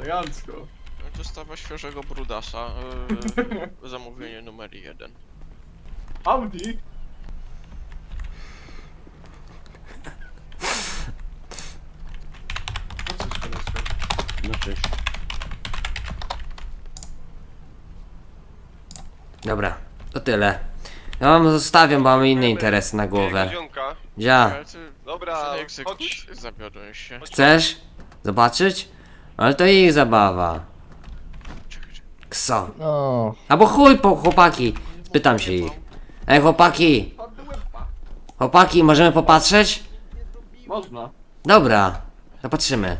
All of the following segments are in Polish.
Elegancko. Dostawa świeżego brudasa. Yy, zamówienie numer jeden. Audi? No cóż, koleżko. No cześć. Dobra, to tyle. Ja wam zostawiam, bo mamy inne interesy na głowę. Zionka. Dzia, Ale ty Dobra, chodź. się. chcesz? Zobaczyć? Ale to ich zabawa. Kso. No, Albo chuj po chłopaki. Spytam się ich. Ej chłopaki, chłopaki, możemy popatrzeć? Można. Dobra, zapatrzymy.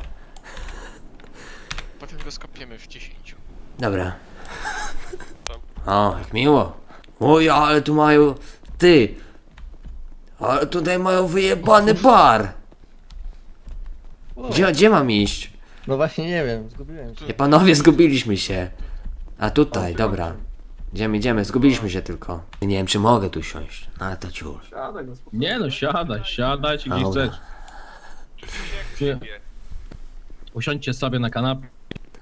Potem go skopiemy w 10. Dobra. O, jak miło. Oj, ale tu mają... Ty! Ale tutaj mają wyjebany bar! Gdzie, gdzie mam iść? No właśnie nie wiem, zgubiłem się. Nie, panowie, zgubiliśmy się. A tutaj, dobra. Idziemy, idziemy, zgubiliśmy się tylko. Nie wiem, czy mogę tu siąść. No, Ale to ciul. Siadaj no spokojnie. Nie no, siadaj, siadajcie gdzie Dobra. chcesz. Siebie. Usiądźcie sobie na kanapie.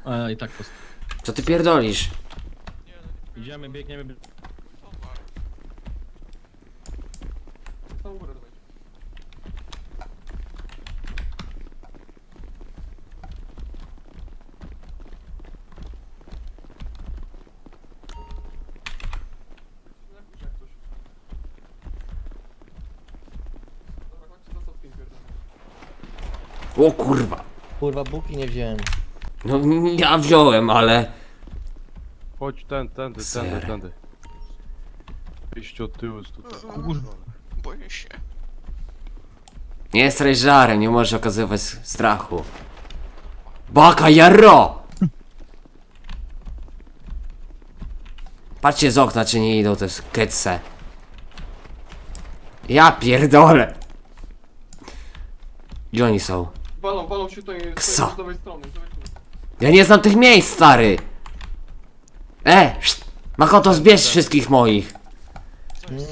E, I tak post- Co ty pierdolisz? idziemy, biegniemy. Dobra, chodźcie za Sofkiem pierdolę. O kurwa. Kurwa, buki nie wziąłem. No ja wziąłem, ale... Chodź ten, tędy, Ser. tędy, tędy. Wyjście od tyłu jest tutaj. Kurwa. Boję się. Nie jesteś żarem, nie możesz okazywać strachu. Baka jarro! Patrzcie z okna, czy nie idą te skytse. Ja pierdolę. Gdzie oni są? Walą, walą się tutaj z Kso. tej lewej strony. Dawaj tu. Ja nie znam tych miejsc, stary! E! szt, Makoto, zbierz wszystkich moich! Coś, coś,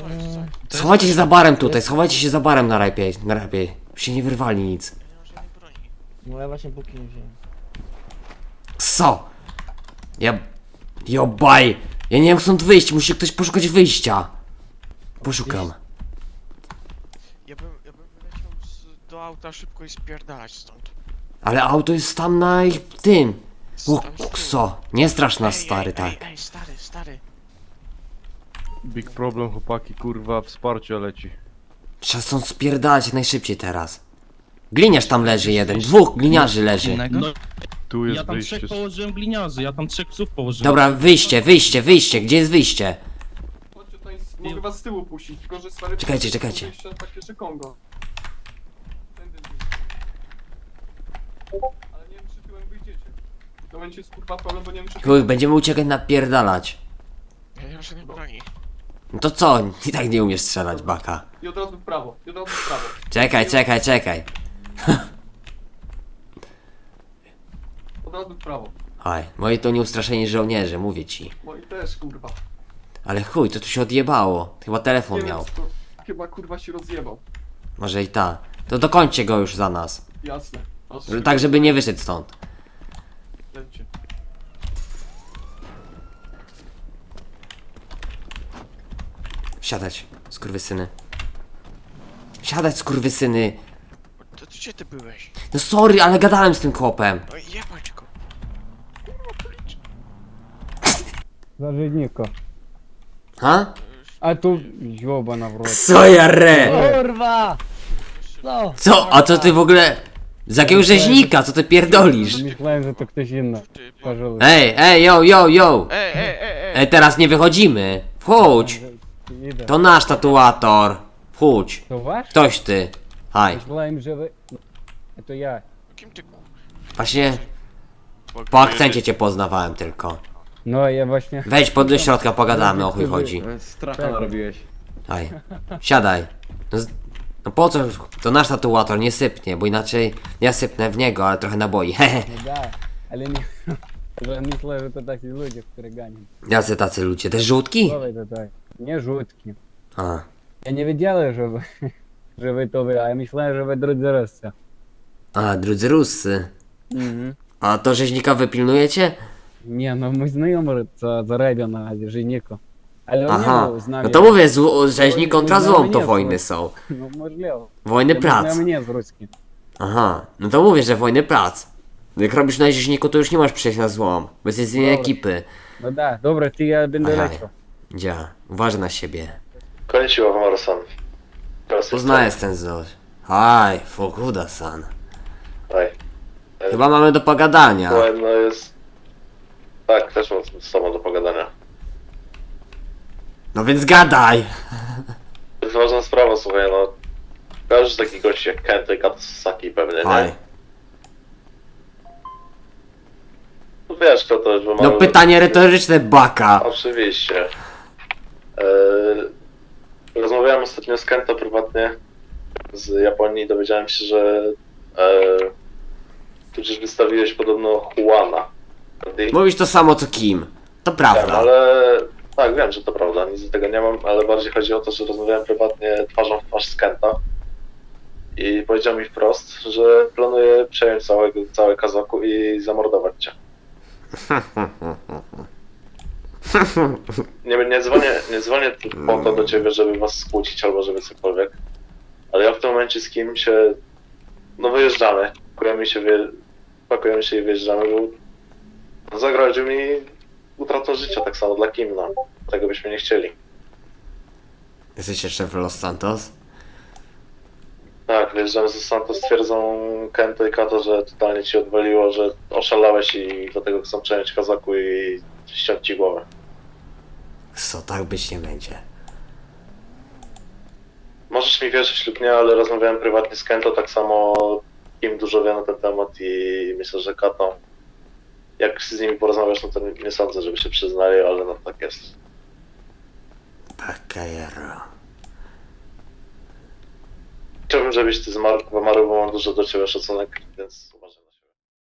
coś. Schowajcie się za barem tutaj, schowajcie się za barem na lepiej, na lepiej. Się nie wyrwali nic. Ja nie mam żadnej broni. No ja właśnie buki nie wziąłem. Co? Ja... Jobaj! Ja nie wiem stąd wyjść, musi ktoś poszukać wyjścia. Poszukam. Ja bym, ja bym wyleciał z, do auta szybko i spierdalać stąd. Ale auto jest tam na ich tym. Kso. Nie strasz nas, Ej, stary, ej, tak. Ej, ej, stary, stary. Big problem chłopaki, kurwa, wsparcie leci. Trzeba stąd spierdalać jak najszybciej teraz. Gliniarz tam leży jeden, dwóch gliniarzy leży. No, Tu jest ja tam wyjście. trzech położyłem gliniarzy, ja tam trzech psów położyłem. Dobra, wyjście, wyjście, wyjście, gdzie jest wyjście? Chodźcie tutaj, mogę was z tyłu puścić, tylko że stary... Czekajcie, czekajcie. Takie, że Kongo. Tędy drzwi. Ale nie wiem, czy tyłem wyjdziecie. To będzie kurwa problem, bo nie wiem, czy... Chuj, będziemy uciekać napierdalać. Ja nie mam żadnej broni. No to co? I tak nie umiesz strzelać, baka. I od razu w prawo, i od razu w prawo. Czekaj, czekaj, czekaj. Od razu w prawo. Oj, moi to nieustraszeni żołnierze, mówię ci. Moi też, kurwa. Ale chuj, co tu się odjebało? Chyba telefon Nie wiem, miał. co to... Chyba kurwa się rozjebał. Może i ta. To dokończcie go już za nas. Jasne. Że, tak, żeby nie wyszedł stąd. Lecie. Siadać, skurwysyny. Siadać, skurwysyny. To ty gdzie ty byłeś? No sorry, ale gadałem z tym kopem. Oj, no jebać go. Zażydniko. Ha? A tu źłoba na wrót. Co ja re? Kurwa! No. Co? A co ty w ogóle... Z jakiego rzeźnika, co ty pierdolisz? Myślałem, że to ktoś inny. Ej, ej, yo, yo, yo! Ej, ej, ej, ej! Teraz nie wychodzimy! Wchódź! To nasz tatuator! Wchódź! To wasz? Ktoś ty! Haj! Myślałem, że wy... No, to ja. Kim ty. Właśnie Po akcencie cię poznawałem tylko. No ja właśnie... Wejdź pod do środka, pogadamy o chuj chodzi. Stracha narobiłeś. Haj. Siadaj. No z- no po co? To nasz tatuator, nie sypnie, bo inaczej ja sypnę w niego, ale trochę naboi. Hehe. Ну да. Але не... Że myślę, że to taki ludzie, którzy ganią. Jacy tacy ludzie? Te żółtki? Słowy to tak. Nie żółtki. A. Ja nie wiedziałem, że wy... że wy to wy, a ja myślałem, że wy drudzy Rosja. A, drudzy Ruscy. Mhm. A to rzeźnika wypilnujecie? Nie, no mój znajomy za, zarabia na rzeźniku. Ale on Aha, nie był z nami. no to mówię, zł- rzeźnik Oj, kontra złom to wojny oj. są. No możliwe. Wojny Mój prac. znajomy nie Ruski. Aha, no to mówię, że wojny prac. Jak robisz na rzeźniku, to już nie masz przejść na złom, bo jesteś z innej Dobra. ekipy. No da, dobra, ty ja będę Ajaj. leciał. Dzia, uważaj na siebie. Konnichiwa, Wamaru-san. Teraz Poznajesz ten coś. Aj, Fokuda-san. Aj. Chyba mamy do pogadania. No jest... Tak, też mam z tobą do pogadania. No więc gadaj! To jest ważna sprawa, słuchaj, no... Każdy taki gość jak Kento i Kato Sasaki pewnie, nie? Aj. No wiesz, kto to już No pytanie retoryczne, baka. Oczywiście. Eee, rozmawiałem ostatnio z Kento prywatnie z Japonii i dowiedziałem się, że eee, ty przecież wystawiłeś podobno Juana. Mówisz to samo co Kim. To prawda. ale tak, wiem, że to prawda, nic do tego nie mam, ale bardziej chodzi o to, że rozmawiałem prywatnie twarzą w twarz z Kenta i powiedział mi wprost, że planuje przejąć całego, całe Kazoku i zamordować cię. Nie, nie dzwonię, nie dzwonię po to do ciebie, żeby was skłócić albo żeby cokolwiek, ale ja w tym momencie z kim się, no wyjeżdżamy, pakujemy się, pakujemy się i wyjeżdżamy, bo zagroził mi utratą życia tak samo dla Kim, no. Tego byśmy nie chcieli. Jesteś jeszcze w Los Santos? Tak, wyjeżdżamy ze Santos, twierdzą Kento i Kato, że totalnie ci odwaliło, że oszalałeś i dlatego chcą przejąć Kazaku i ściąć ci głowę. Co, tak być nie będzie. Możesz mi wierzyć lub nie, ale rozmawiałem prywatnie z Kento, tak samo Kim dużo wie na ten temat i myślę, że Kato, jak z nimi porozmawiasz, no to nie, nie sądzę, żeby się przyznali, ale no tak jest. Bakajero. Chciałbym, żebyś ty zmarł, bo Maru, bo mam dużo do ciebie szacunek, więc uważam.